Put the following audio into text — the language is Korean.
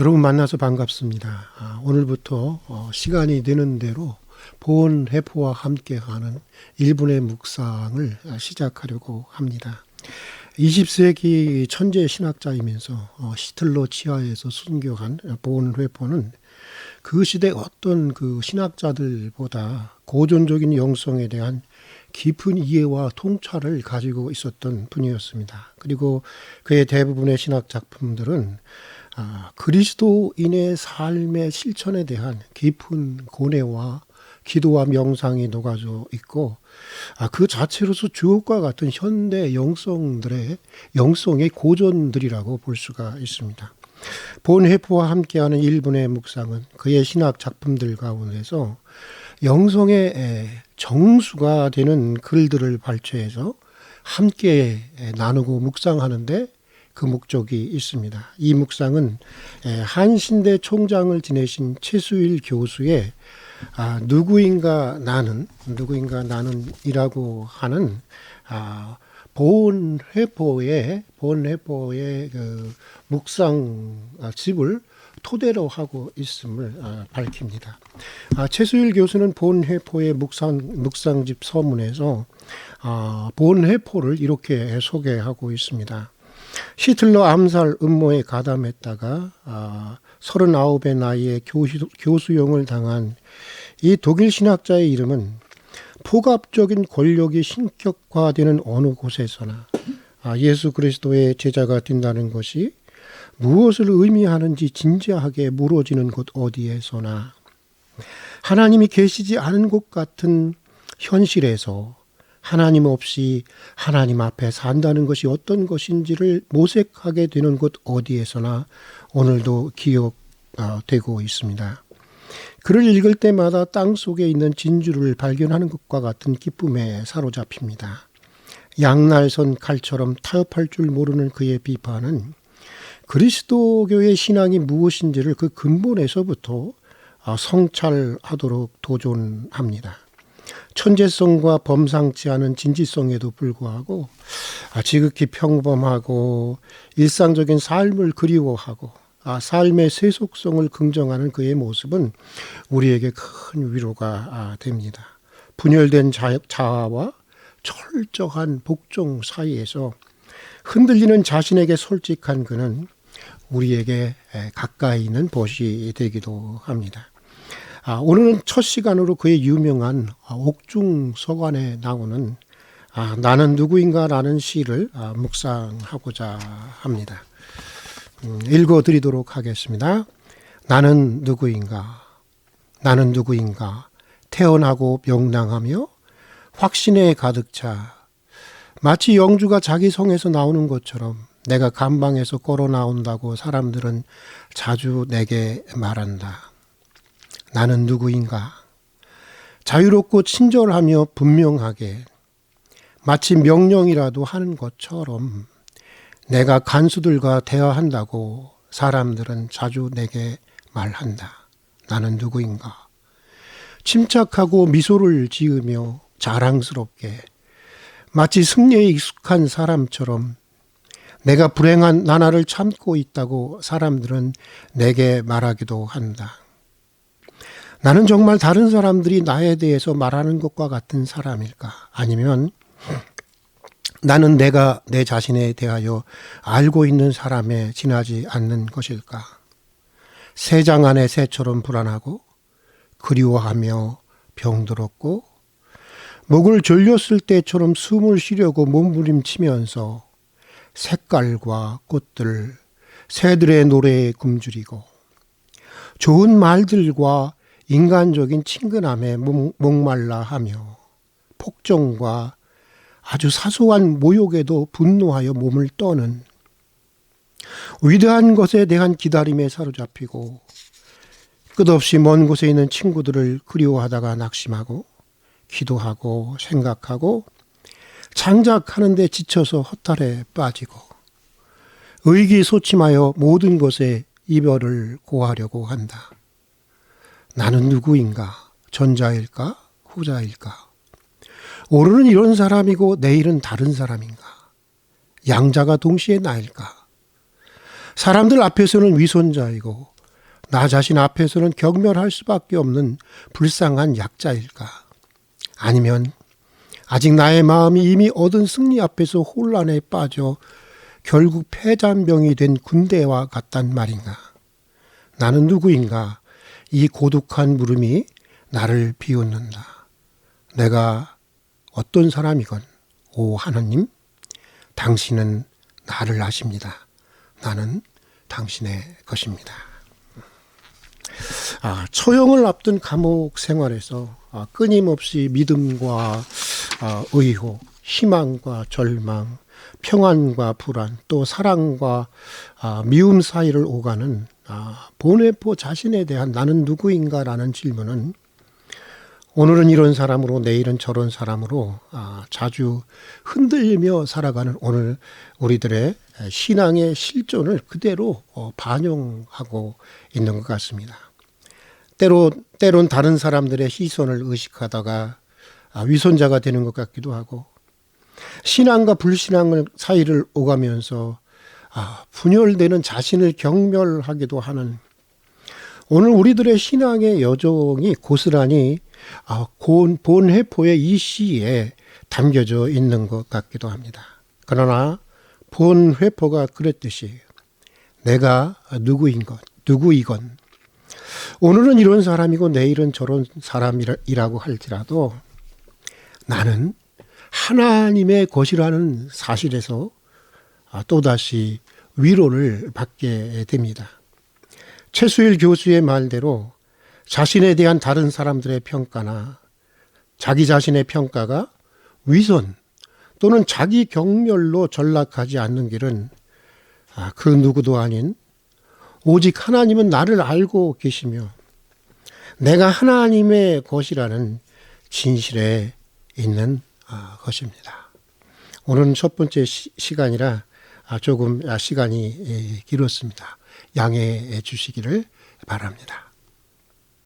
여러분 만나서 반갑습니다. 아, 오늘부터 어, 시간이 되는 대로 보온 회포와 함께하는 1분의 묵상을 아, 시작하려고 합니다. 20세기 천재 신학자이면서 어, 시틀러 치하에서 순교한 보온 회포는 그 시대 어떤 그 신학자들보다 고전적인 영성에 대한 깊은 이해와 통찰을 가지고 있었던 분이었습니다. 그리고 그의 대부분의 신학 작품들은 아, 그리스도인의 삶의 실천에 대한 깊은 고뇌와 기도와 명상이 녹아져 있고 아, 그 자체로서 주옥과 같은 현대 영성들의 영성의 고전들이라고 볼 수가 있습니다. 본회포와 함께하는 일분의 묵상은 그의 신학 작품들 가운데서 영성의 정수가 되는 글들을 발췌해서 함께 나누고 묵상하는데 그 목적이 있습니다. 이 묵상은 한신대 총장을 지내신 최수일 교수의 아, 누구인가 나는 누구인가 나는이라고 하는 아, 보온 회포의 보온 회포의 그 묵상 아, 집을 토대로 하고 있음을 아, 밝힙니다. 아, 최수일 교수는 보온회포의 묵상 묵상집 서문에서 아, 보온회포를 이렇게 소개하고 있습니다. 히틀러 암살 음모에 가담했다가 아, 39의 나이에 교수, 교수형을 당한 이 독일 신학자의 이름은 포갑적인 권력이 신격화되는 어느 곳에서나 아, 예수 그리스도의 제자가 된다는 것이 무엇을 의미하는지 진지하게 물어지는 곳 어디에서나 하나님이 계시지 않은 곳 같은 현실에서 하나님 없이 하나님 앞에 산다는 것이 어떤 것인지를 모색하게 되는 곳 어디에서나 오늘도 기억되고 있습니다. 글을 읽을 때마다 땅 속에 있는 진주를 발견하는 것과 같은 기쁨에 사로잡힙니다. 양날선 칼처럼 타협할 줄 모르는 그의 비판은 그리스도교의 신앙이 무엇인지를 그 근본에서부터 성찰하도록 도전합니다. 천재성과 범상치 않은 진지성에도 불구하고 지극히 평범하고 일상적인 삶을 그리워하고 아, 삶의 세속성을 긍정하는 그의 모습은 우리에게 큰 위로가 아, 됩니다. 분열된 자아와 철저한 복종 사이에서 흔들리는 자신에게 솔직한 그는 우리에게 가까이 있는 벗이 되기도 합니다. 아, 오늘은 첫 시간으로 그의 유명한 옥중 서관에 나오는 아, 나는 누구인가라는 시를 아, 묵상하고자 합니다. 음, 읽어드리도록 하겠습니다. 나는 누구인가? 나는 누구인가? 태어나고 명랑하며 확신에 가득 차 마치 영주가 자기 성에서 나오는 것처럼 내가 감방에서 걸어 나온다고 사람들은 자주 내게 말한다. 나는 누구인가? 자유롭고 친절하며 분명하게 마치 명령이라도 하는 것처럼 내가 간수들과 대화한다고 사람들은 자주 내게 말한다. 나는 누구인가? 침착하고 미소를 지으며 자랑스럽게 마치 승리에 익숙한 사람처럼 내가 불행한 나날을 참고 있다고 사람들은 내게 말하기도 한다. 나는 정말 다른 사람들이 나에 대해서 말하는 것과 같은 사람일까? 아니면 나는 내가 내 자신에 대하여 알고 있는 사람에 지나지 않는 것일까? 새장 안의 새처럼 불안하고 그리워하며 병들었고 목을 졸렸을 때처럼 숨을 쉬려고 몸부림치면서 색깔과 꽃들, 새들의 노래에 굶주리고 좋은 말들과 인간적인 친근함에 목말라 하며 폭정과 아주 사소한 모욕에도 분노하여 몸을 떠는 위대한 것에 대한 기다림에 사로잡히고 끝없이 먼 곳에 있는 친구들을 그리워하다가 낙심하고 기도하고 생각하고 장작하는데 지쳐서 허탈에 빠지고 의기소침하여 모든 것에 이별을 고하려고 한다. 나는 누구인가? 전자일까? 후자일까? 오늘은 이런 사람이고 내일은 다른 사람인가? 양자가 동시에 나일까? 사람들 앞에서는 위선자이고 나 자신 앞에서는 경멸할 수밖에 없는 불쌍한 약자일까? 아니면 아직 나의 마음이 이미 얻은 승리 앞에서 혼란에 빠져 결국 패잔병이 된 군대와 같단 말인가? 나는 누구인가? 이 고독한 물음이 나를 비웃는다. 내가 어떤 사람이건, 오 하나님, 당신은 나를 아십니다. 나는 당신의 것입니다. 아, 처형을 앞둔 감옥 생활에서 아, 끊임없이 믿음과 아, 의호, 희망과 절망, 평안과 불안, 또 사랑과 아, 미움 사이를 오가는 아, 보네포 자신에 대한 나는 누구인가라는 질문은 오늘은 이런 사람으로 내일은 저런 사람으로 아, 자주 흔들리며 살아가는 오늘 우리들의 신앙의 실존을 그대로 어, 반영하고 있는 것 같습니다. 때로 때론 다른 사람들의 시선을 의식하다가 아, 위선자가 되는 것 같기도 하고 신앙과 불신앙을 사이를 오가면서 아, 분열되는 자신을 경멸하기도 하는 오늘 우리들의 신앙의 여정이 고스란히 아, 본, 본회포의 이 시에 담겨져 있는 것 같기도 합니다. 그러나 본회포가 그랬듯이 내가 누구인 것, 누구이건 오늘은 이런 사람이고 내일은 저런 사람이라고 할지라도 나는 하나님의 것이라는 사실에서 아, 또다시 위로를 받게 됩니다. 최수일 교수의 말대로 자신에 대한 다른 사람들의 평가나 자기 자신의 평가가 위선 또는 자기 경멸로 전락하지 않는 길은 아, 그 누구도 아닌 오직 하나님은 나를 알고 계시며 내가 하나님의 것이라는 진실에 있는 아, 것입니다. 오늘은 첫 번째 시, 시간이라 아, 조금 시간이 길었습니다. 양해해 주시기를 바랍니다.